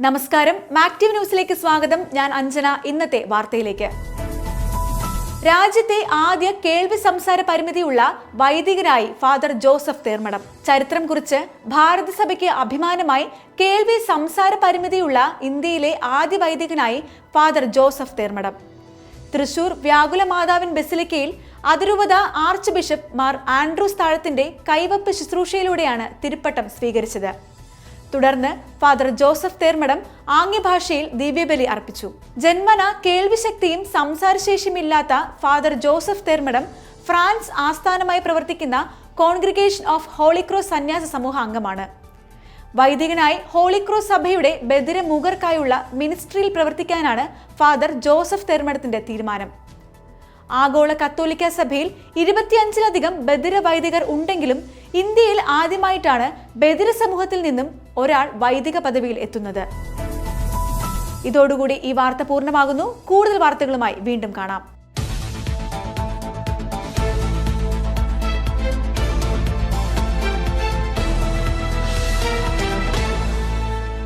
നമസ്കാരം. മാക്റ്റീവ് ന്യൂസിലേക്ക് സ്വാഗതം. ഞാൻ അഞ്ജന. ഇന്നത്തെ വാർത്തയിലേക്ക്. രാജ്യത്തെ ആദ്യ കേൾവി സംസാര പരിമിതിയുള്ള വൈദികനായി ഫാദർ ജോസഫ് തേർമടം ചരിത്രം കുറിച്ച് ഭാരതസഭയ്ക്ക് അഭിമാനമായി കേൾവി സംസാര പരിമിതിയുള്ള ഇന്ത്യയിലെ ആദ്യ വൈദികനായി ഫാദർ ജോസഫ് തേർമടം തൃശൂർ വ്യാകുല മാതാവിൻ ബസിലിക്കയിൽ അതിരൂപത ആർച്ച് ബിഷപ്പ് മാർ ആൻഡ്രൂസ് താഴത്തിന്റെ കൈവപ്പ് ശുശ്രൂഷയിലൂടെയാണ് തിരുപ്പട്ടം സ്വീകരിച്ചത്. തുടർന്ന് ഫാദർ ജോസഫ് തേർമടം ആംഗ്യഭാഷയിൽ ദിവ്യബലി അർപ്പിച്ചു. ജന്മന കേൾവിശക്തിയും സംസാരശേഷിയുമില്ലാത്ത ഫാദർ ജോസഫ് തേർമടം ഫ്രാൻസ് ആസ്ഥാനമായി പ്രവർത്തിക്കുന്ന കോൺഗ്രിഗേഷൻ ഓഫ് ഹോളിക്രോസ് സന്യാസ സമൂഹ അംഗമാണ്. വൈദികനായി ഹോളിക്രോസ് സഭയുടെ ബദിര മൂകർക്കായുള്ള മിനിസ്ട്രിയിൽ പ്രവർത്തിക്കാനാണ് ഫാദർ ജോസഫ് തെർമടത്തിന്റെ തീരുമാനം. ആഗോള കത്തോലിക്ക സഭയിൽ ഇരുപത്തിയഞ്ചിലധികം ബദിര വൈദികർ ഉണ്ടെങ്കിലും ഇന്ത്യയിൽ ആദ്യമായിട്ടാണ് ബദിര സമൂഹത്തിൽ നിന്നും ഒരാൾ വൈദിക പദവിയിൽ എത്തുന്നത്. ഇതോടുകൂടി ഈ വാർത്ത പൂർണമാകുന്നു. കൂടുതൽ വാർത്തകളുമായി വീണ്ടും കാണാം.